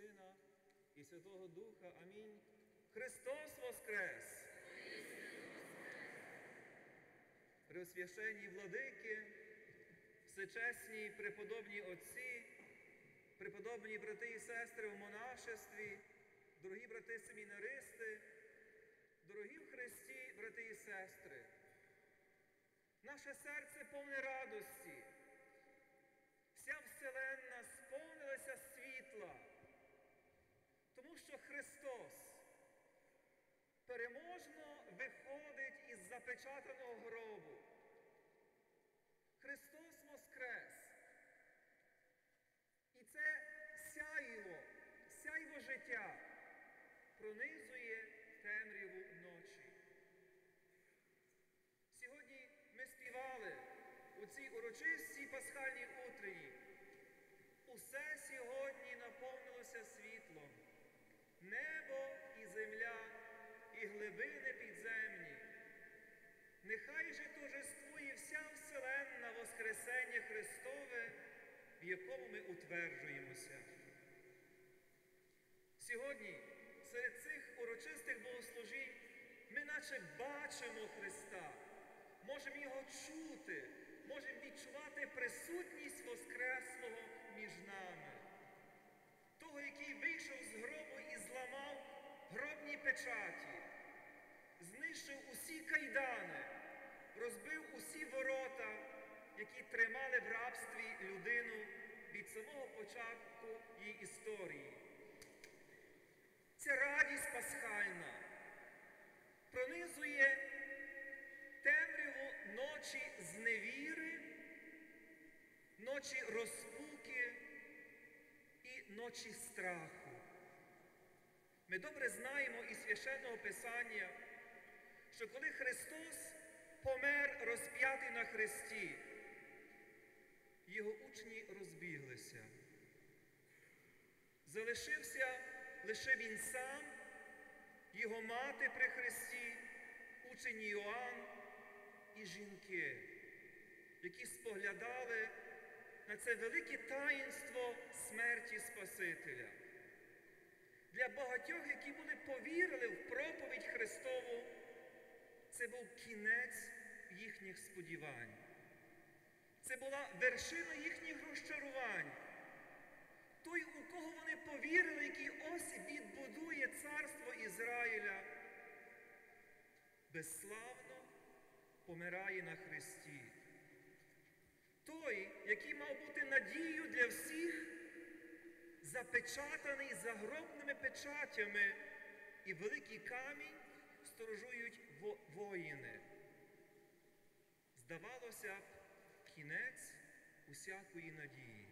Сина і Святого Духа. Амінь. Христос Воскрес! Преосвященні владики, всечесні преподобні отці, преподобні брати і сестри в монашестві, дорогі брати семінаристи, дорогі в Христі, брати і сестри. Наше серце повне радості. Вся вселенна сповнилася світла, тому що Христос переможно виходить із запечатаного гробу. Христос Воскрес. І це сяйво, сяйво життя пронизує темряву ночі. Сьогодні ми співали у цій урочистій пасхальній утренні. І глибини підземні. Нехай же торжествує вся вселенна Воскресення Христове, в якому ми утверджуємося. Сьогодні серед цих урочистих богослужінь ми наче бачимо Христа, можемо Його чути, можемо відчувати присутність Воскреслого між нами, того, який вийшов з гробу і зламав гробні печаті, знищив усі кайдани, розбив усі ворота, які тримали в рабстві людину від самого початку її історії. Ця радість пасхальна пронизує темряву ночі зневіри, ночі розпуки і ночі страху. Ми добре знаємо із священного Писання, що коли Христос помер розп'ятий на Христі, його учні розбіглися. Залишився лише він сам, його мати при Христі, учень Йоанн і жінки, які споглядали на це велике таїнство смерті Спасителя. Для багатьох, які були повірили в проповідь Христову, це був кінець їхніх сподівань. Це була вершина їхніх розчарувань. Той, у кого вони повірили, який ось відбудує царство Ізраїля, безславно помирає на Христі. Той, який мав бути надією для всіх, запечатаний загробними печатями, і великий камінь сторожують воїни. Здавалося б, кінець усякої надії.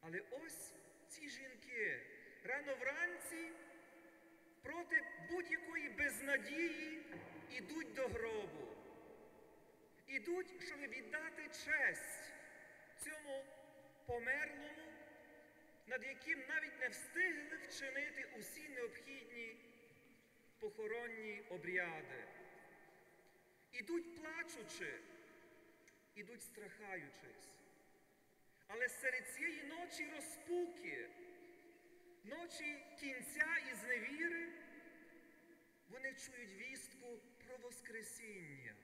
Але ось ці жінки рано вранці проти будь-якої безнадії ідуть до гробу. Ідуть, щоб віддати честь цьому померлому, над яким навіть не встигли вчинити усі необхідні похоронні обряди. Ідуть плачучи, ідуть страхаючись. Але серед цієї ночі розпуки, ночі кінця і зневіри, вони чують вістку про Воскресіння.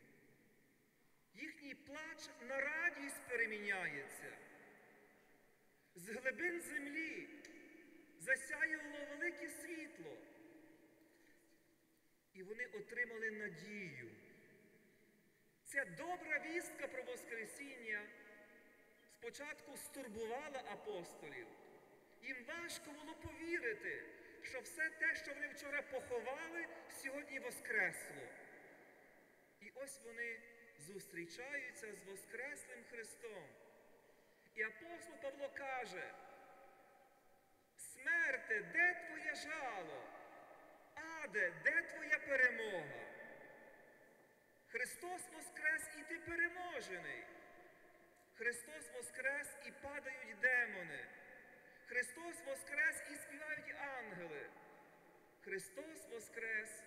Їхній плач на радість переміняється. З глибин землі засяяло велике світло. І вони отримали надію. Ця добра вістка про Воскресіння спочатку стурбувала апостолів. Їм важко було повірити, що все те, що вони вчора поховали, сьогодні воскресло. І ось вони зустрічаються з Воскреслим Христом. І апостол Павло каже, смерте, де твоє жало? Аде, де твоя перемога? Христос Воскрес і ти переможений. Христос Воскрес і падають демони. Христос Воскрес і співають ангели. Христос Воскрес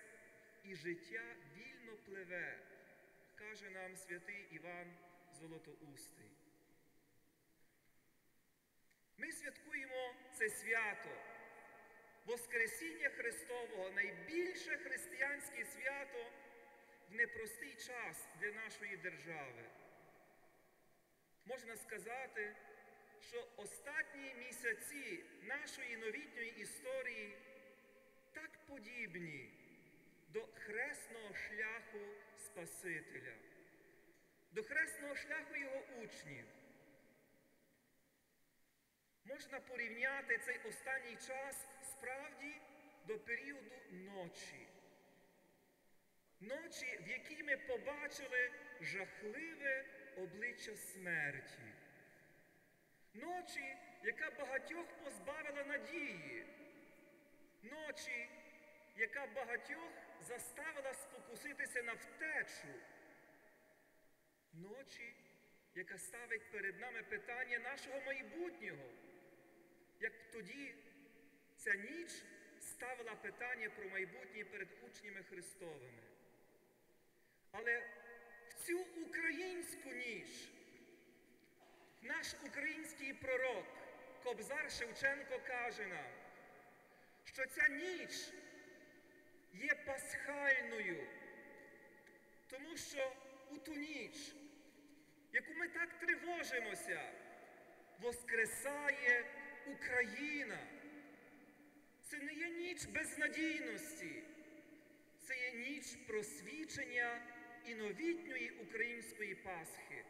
і життя вільно пливе, каже нам святий Іван Золотоустий. Ми святкуємо це свято, Воскресіння Христового найбільше християнське свято в непростий час для нашої держави. Можна сказати, що останні місяці нашої новітньої історії так подібні до хресного шляху Спасителя, до хресного шляху його учнів. Можна порівняти цей останній час справді до періоду ночі. Ночі, в якій ми побачили жахливе обличчя смерті. Ночі, яка багатьох позбавила надії. Ночі, яка багатьох заставила спокуситися на втечу. Ночі, яка ставить перед нами питання нашого майбутнього. Як тоді ця ніч ставила питання про майбутнє перед учнями Христовими. Але в цю українську ніч наш український пророк Кобзар Шевченко каже нам, що ця ніч є пасхальною, тому що у ту ніч, яку ми так тривожимося, воскресає Україна. Це не є ніч безнадійності, це є ніч просвічення і новітньої української Пасхи.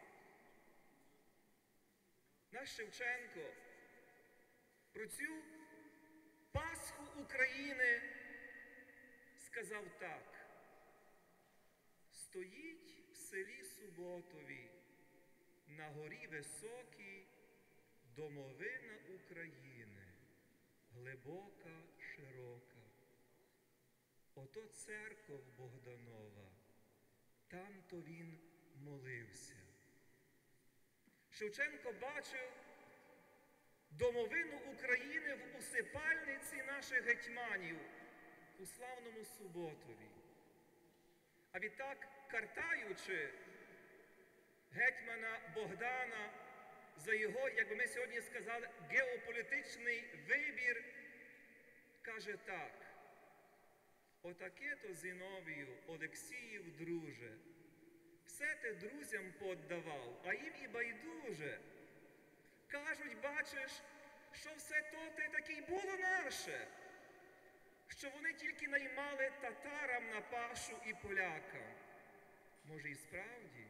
Наш Шевченко про цю Пасху України сказав так. Стоїть в селі Суботові на горі високій домовина України, глибока, широка. Ото церков Богданова, там то він молився. Шевченко бачив домовину України в усипальниці наших гетьманів у славному Суботові. А відтак, картаючи гетьмана Богдана за його, як би ми сьогодні сказали, геополітичний вибір, каже так. Отаке то Зіновію, Олексіїв, друже, все ти друзям поддавав, а їм і байдуже. Кажуть, бачиш, що все то те таки й було наше, що вони тільки наймали татарам на пашу і полякам. Може, і справді,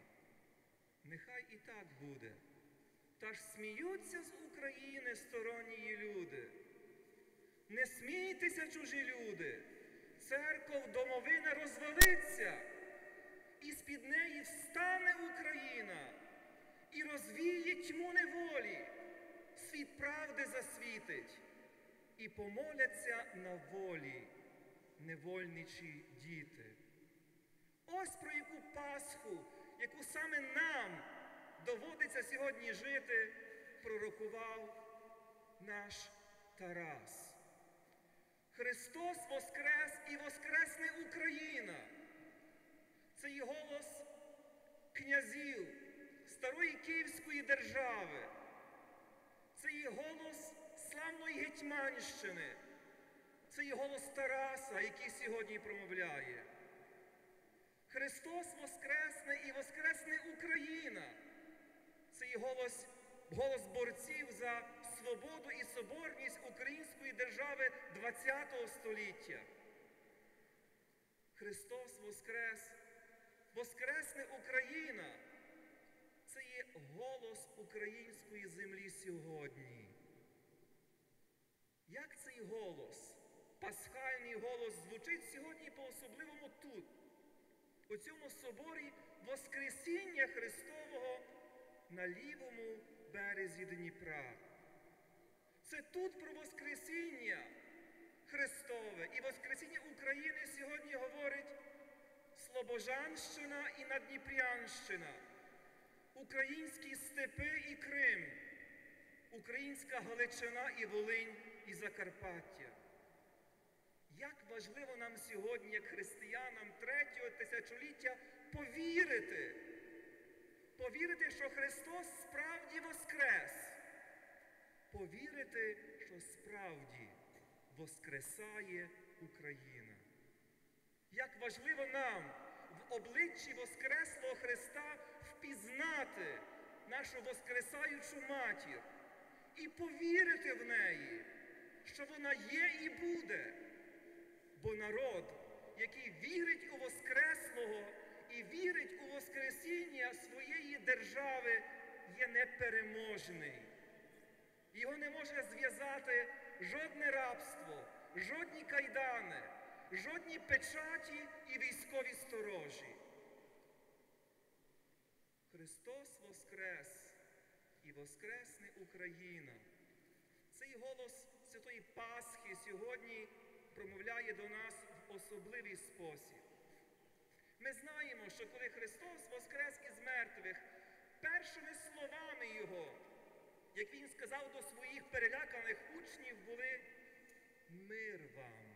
нехай і так буде. Та ж сміються з України сторонні люди. Не смійтеся, чужі люди, церков домовина розвалиться, і з-під неї встане Україна і розвіє тьму неволі, світ правди засвітить, і помоляться на волі невольничі діти. Ось про яку Пасху, яку саме нам доводиться сьогодні жити, пророкував наш Тарас. Христос Воскрес і Воскресне Україна. Це є голос князів Старої Київської держави. Це є голос славної Гетьманщини. Це є голос Тараса, який сьогодні промовляє. Христос Воскресне і Воскресне Україна. Це є голос, голос борців за свободу і соборність української держави ХХ століття. Христос Воскрес, Воскресне Україна. Це є голос української землі сьогодні. Як цей голос, пасхальний голос, звучить сьогодні по-особливому тут, у цьому соборі Воскресіння Христового на лівому березі Дніпра. Це тут про Воскресіння Христове і Воскресіння України сьогодні говорить Слобожанщина і Надніпрянщина, українські степи і Крим, українська Галичина і Волинь і Закарпаття. Як важливо нам сьогодні, як християнам третього тисячоліття, повірити, повірити, що Христос справді воскрес, повірити, що справді воскресає Україна. Як важливо нам в обличчі Воскреслого Христа впізнати нашу Воскресаючу матір і повірити в неї, що вона є і буде. Бо народ, який вірить у Воскреслого і вірить у Воскресіння своєї держави, є непереможний. Його не може зв'язати жодне рабство, жодні кайдани, жодні печаті і військові сторожі. Христос Воскрес і Воскресне Україна. Цей голос Святої Пасхи сьогодні промовляє до нас в особливий спосіб. Ми знаємо, що коли Христос воскрес із мертвих, першими словами Його, як Він сказав до своїх переляканих учнів, були мир вам.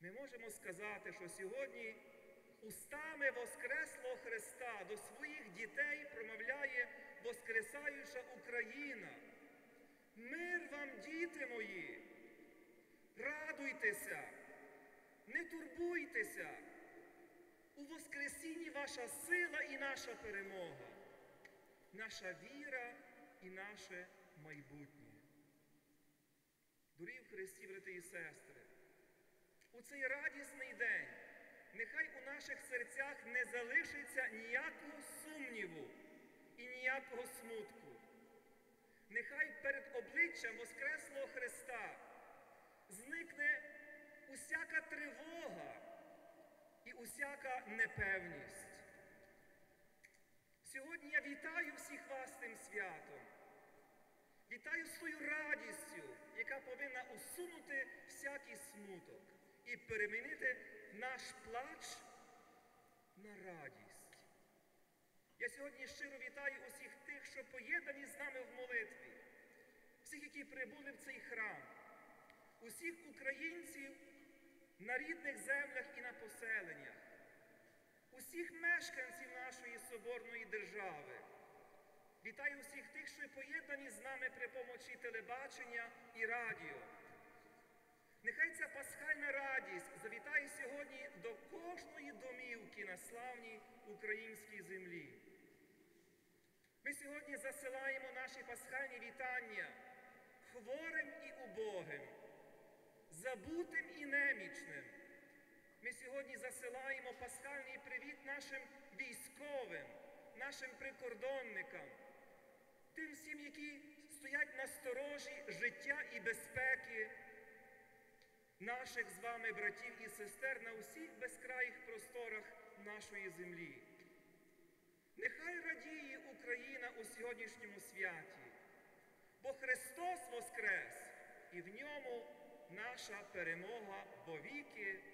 Ми можемо сказати, що сьогодні устами Воскреслого Христа до своїх дітей промовляє Воскресаюча Україна. Мир вам, діти мої! Радуйтеся, не турбуйтеся. Ваша сила і наша перемога, наша віра і наше майбутнє. Дорогі в Христі, брати і сестри, у цей радісний день нехай у наших серцях не залишиться ніякого сумніву і ніякого смутку. Нехай перед обличчям Воскреслого Христа зникне усяка тривога і усяка непевність. Сьогодні я вітаю всіх вас тим святом. Вітаю з тою радістю, яка повинна усунути всякий смуток і перемінити наш плач на радість. Я сьогодні щиро вітаю усіх тих, що поєднані з нами в молитві, всіх, які прибули в цей храм, усіх українців на рідних землях і на поселеннях, усіх мешканців нашої соборної держави. Вітаю всіх тих, що поєднані з нами при помочі телебачення і радіо. Нехай ця пасхальна радість завітає сьогодні до кожної домівки на славній українській землі. Ми сьогодні засилаємо наші пасхальні вітання хворим і убогим, забутим і немічним. Ми сьогодні засилаємо пасхальний привіт нашим військовим, нашим прикордонникам, тим всім, які стоять на сторожі життя і безпеки наших з вами братів і сестер на усіх безкраїх просторах нашої землі. Нехай радіє Україна у сьогоднішньому святі, бо Христос Воскрес, і в ньому наша перемога во віки.